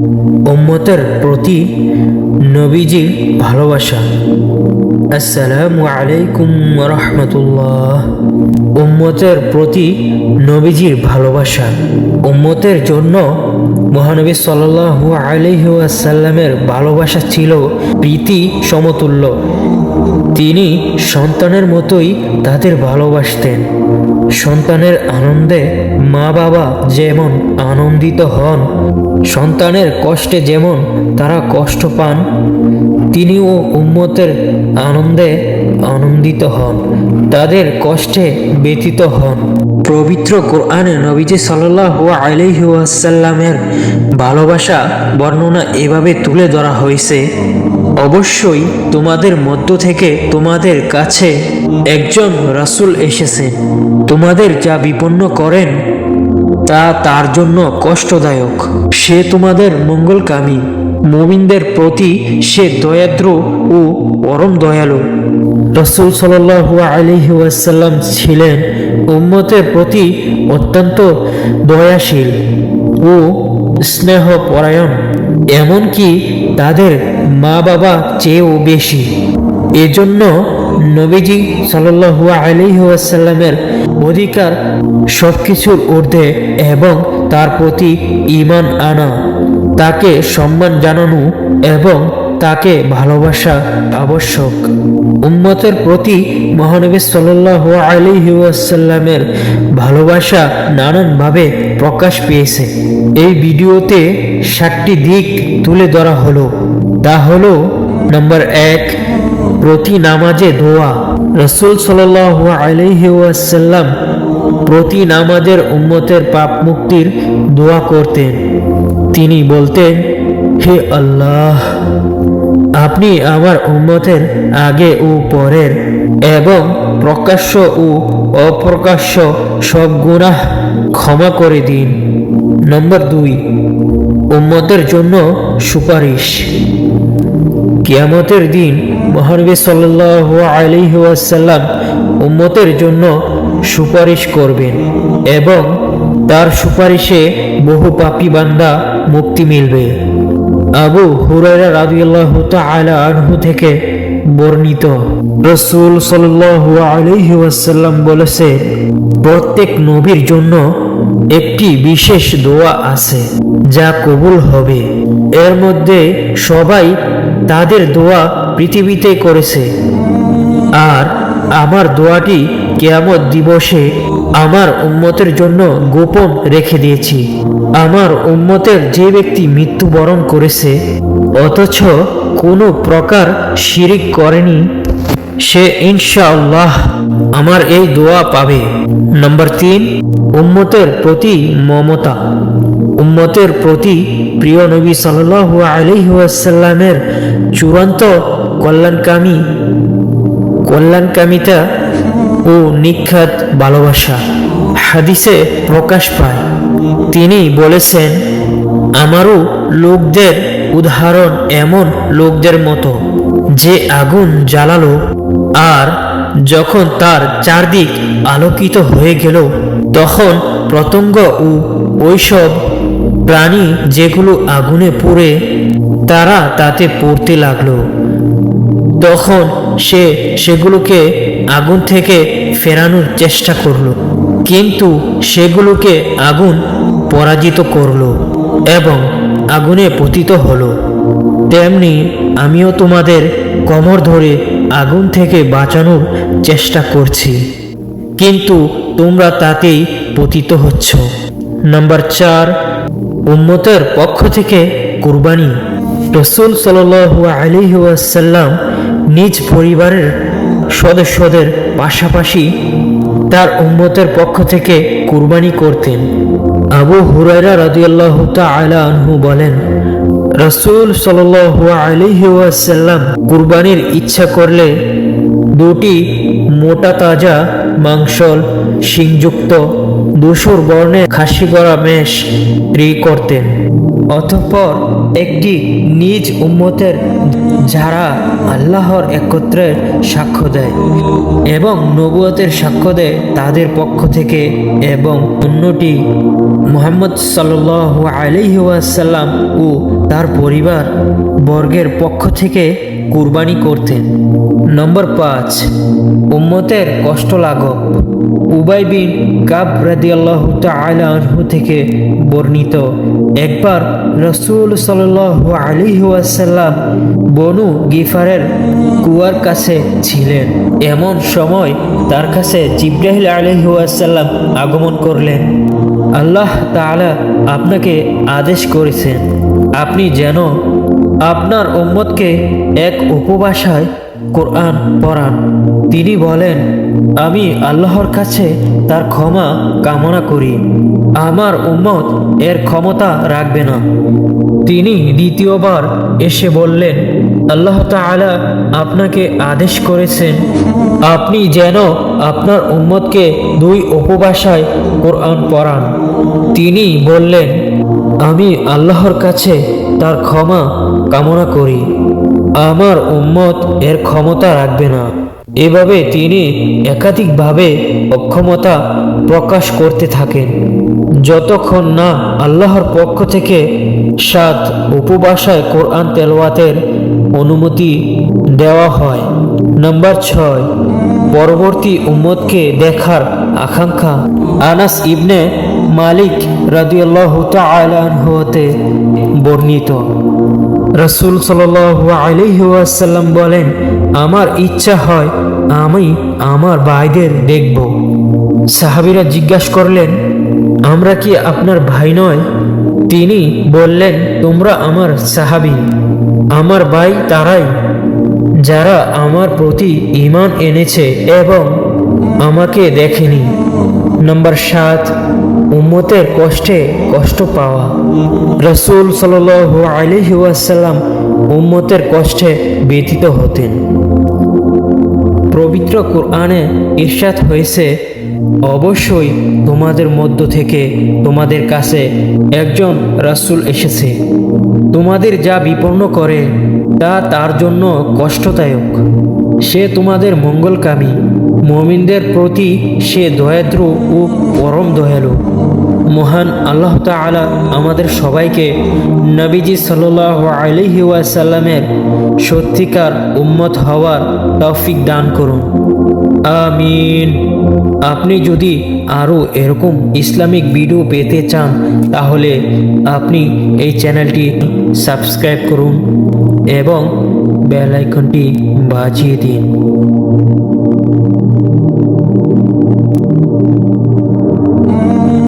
উম্মতের প্রতি নবীজির ভালোবাসা। আসসালামু আলাইকুম রহমতুল্লাহ। উম্মতের প্রতি নবীজির ভালোবাসা। উম্মতের জন্য মহানবী সাল্লাল্লাহু আলাইহি ওয়াসাল্লামের ভালোবাসা ছিল প্রীতি সমতুল্য। তিনি সন্তানের মতোই তাদের ভালোবাসতেন। সন্তানের আনন্দে মা বাবা যেমন আনন্দিত হন, সন্তানের কষ্টে যেমন তারা কষ্ট পান, তিনিও উম্মতের আনন্দে আনন্দিত হন, তাদের কষ্টে ব্যতীত হন। পবিত্র কোরআনে নবীজি সাল্লাহ আলহি আসাল্লামের ভালোবাসা বর্ণনা এভাবে তুলে ধরা হয়েছে অবশ্যই তোমাদের মধ্য থেকে তোমাদের কাছে একজন রাসূল এসেছেন তোমাদের যা বিপন্ন করেন, তা তার জন্য কষ্টদায়ক। সে তোমাদের মঙ্গলকামী। মুমিনদের প্রতি সে দয়াদ্র ও পরম দয়ালু। রসুল সাল্লাল্লাহু আলাইহি ওয়াসাল্লাম ছিলেন উম্মতের প্রতি অত্যন্ত দয়াশীল ও স্নেহ পরায়ণ, এমনকি তাদের মা বাবা চেয়েও বেশি। এজন্য নবীজি সাল্লু আলি আসাল্লামের অধিকার সব কিছুর ঊর্ধ্বে এবং তার প্রতি ইমান আনা, তাকে সম্মান জানানো এবং তাকে ভালোবাসা আবশ্যক। উম্মতের প্রতি মহানবী সাল্লাল্লাহু আলাইহি ওয়াসাল্লামের ভালোবাসা নানানভাবে প্রকাশ পেয়েছে। এই ভিডিওতে সাতটি দিক তুলে ধরা হলো। তা হলো, নম্বর এক, প্রতি নামাজে দোয়া। রসুল সাল্লাল্লাহু আলাইহি ওয়াসাল্লাম প্রতি নামাজের উম্মতের পাপ মুক্তির দোয়া করতেন। তিনি বলতেন, হে আল্লাহ আপনি আমার উম্মতের আগে ও পরের এবং প্রকাশ্য ও অপ্রকাশ্য সব গুনাহ ক্ষমা করে দিন। নম্বর দুই, উম্মতের জন্য সুপারিশ। কিয়ামতের দিন মহানবী সাল্লাল্লাহু আলাইহি ওয়াসাল্লাম উম্মতের জন্য সুপারিশ করবেন এবং তার সুপারিশে বহু পাপী বান্দা মুক্তি মিলবে। আবু হুরায়রা রাদিয়াল্লাহু তাআলা আনহু থেকে বর্ণিত। রসুল সাল্লাল্লাহু আলাইহি ওয়াসাল্লাম বলেছে, প্রত্যেক নবীর জন্য একটি বিশেষ দোয়া আছে, যা কবুল হবে। এর মধ্যে সবাই তাদের দোয়া পৃথিবীতে করেছে। আর আমার দোয়াটি কেয়ামত দিবসে আমার উম্মতের জন্য গোপন রেখে দিয়েছি। আমার উম্মতের যে ব্যক্তি মৃত্যুবরণ করেছে, অথচ কোনো প্রকার শিরিক করেনি, সে ইনশাআল্লাহ আমার এই দোয়া পাবে। নম্বর তিন, উম্মতের প্রতি মমতা। উম্মতের প্রতি প্রিয় নবী সাল্লাল্লাহু আলাইহি ওয়াসাল্লামের চূড়ান্ত কল্যাণকামী কল্যাণকামিতা ও নিখাত ভালোবাসা হাদিসে প্রকাশ পায়। তিনি বলেছেন, আমারও লোকদের উদাহরণ এমন লোকদের মতো যে আগুন জ্বালালো আর যখন তার চারদিক আলোকিত হয়ে গেল, তখন প্রতঙ্গ ও ওইসব প্রাণী যেগুলো আগুনে পুড়ে, তারা তাতে পড়তে লাগল। তখন সে সেগুলোকে আগুন থেকে ফেরানোর চেষ্টা করল। কিন্তু সেগুলোকে আগুন পরাজিত করল এবং আগুনে পতিত হলো। তেমনি আমিও তোমাদের কমর ধরে আগুন থেকে বাঁচানোর চেষ্টা করছি। কিন্তু তোমরা তাতেই পতিত হচ্ছ। নাম্বার চার, উম্মতের পক্ষ থেকে কুরবানি। রসুল সাল আলিহি ওয়াসাল্লাম নিজ পরিবারের সদস্যদের পাশাপাশি তার উম্মতের পক্ষ থেকে কুরবানি করতেন। আবু হুরাইরা রাদিয়াল্লাহ তাআলা আনহু বলেন, রসুল সাল আলিহি ওয়াসাল্লাম কুরবানির ইচ্ছা করলে দুটি মোটা তাজা মাংসল, শিংযুক্ত দুশোর বর্ণে খাসি করা মেষ রি করতেন। অতঃপর একটি নিজ উম্মতের যারা আল্লাহর একত্রে সাক্ষ্য দেয় এবং নবুয়তের সাক্ষ্য দেয় তাদের পক্ষ থেকে এবং অন্যটি মোহাম্মদ সাল্লাহ আলহি ওয়াসাল্লাম ও তার পরিবার বর্গের পক্ষ থেকে কুরবানি করতেন। নম্বর পাঁচ, উম্মতের কষ্ট লাঘব। উবাই বিন কাব রাদিয়াল্লাহু আনহু থেকে বর্ণিত, একবার রসুল সাল্লাল্লাহু আলাইহি ওয়াসাল্লাম বনু গিফারের কুয়ার কাছে ছিলেন। এমন সময় তার কাছে জিব্রাহিল আলাইহি ওয়াসাল্লাম আগমন করলেন। আল্লাহ তাআলা আপনাকে আদেশ করেছেন, আপনি যেন আপনার উম্মতকে এক উপভাষায় কোরআন পড়ান। তিনি বলেন, আমি আল্লাহর কাছে তার ক্ষমা কামনা করি। আমার উম্মত এর ক্ষমতা রাখবে না। তিনি দ্বিতীয়বার এসে বললেন, আল্লাহ তাআলা আপনাকে আদেশ করেছেন, আপনি যেন আপনার উম্মতকে দুই উপভাষায় কোরআন পড়ান। তিনি বললেন আমি আল্লাহর কাছে তার ক্ষমা কামনা করি। আমার উম্মত এর ক্ষমতা রাখবে না। এভাবে তিনি একাধিকভাবে অক্ষমতা প্রকাশ করতে থাকেন। যতক্ষণ না আল্লাহর পক্ষ থেকে সাত উপভাষায় কোরআন তেলওয়াতের অনুমতি দেওয়া হয়। নাম্বার ছয় পরবর্তী উম্মতকে দেখার আকাঙ্ক্ষা। আনাস ইবনে মালিক রাদিয়াল্লাহু হতে বর্ণিত। রসুল সাল্লাসাল্লাম বলেন, আমার ইচ্ছা হয় আমি আমার ভাইদের দেখব। সাহাবিরা জিজ্ঞাসা করলেন, আমরা কি আপনার ভাই নয়? তিনি বললেন, তোমরা আমার সাহাবি। আমার ভাই তারাই। যারা আমার প্রতি ঈমান এনেছে এবং আমাকে দেখেনি। নম্বর সাত, উম্মতের কষ্টে কষ্ট পাওয়া। রসুল সাল আলহি ওয়াসাল্লাম উম্মতের কষ্টে ব্যতীত হতেন। পবিত্র কোরআনে ইরশাদ হয়েছে, অবশ্যই তোমাদের মধ্য থেকে তোমাদের কাছে একজন রাসূল এসেছে। তোমাদের যা বিপন্ন করে তা তার জন্য কষ্টদায়ক। সে তোমাদের মঙ্গলকামী। মমিনদের প্রতি সে দয়াদ্র ও পরম দয়ালু। মহান আল্লাহ তালা আমাদের সবাইকে নবীজি সাল্লাহ আলহি ওয়াসাল্লামের সত্যিকার উম্মত হওয়ার তৌফিক দান করুন। আমিন। আপনি যদি আরও এরকম ইসলামিক ভিডিও পেতে চান, তাহলে আপনি এই চ্যানেলটি সাবস্ক্রাইব করুন এবং বেল আইকনটি বাজিয়ে দিন।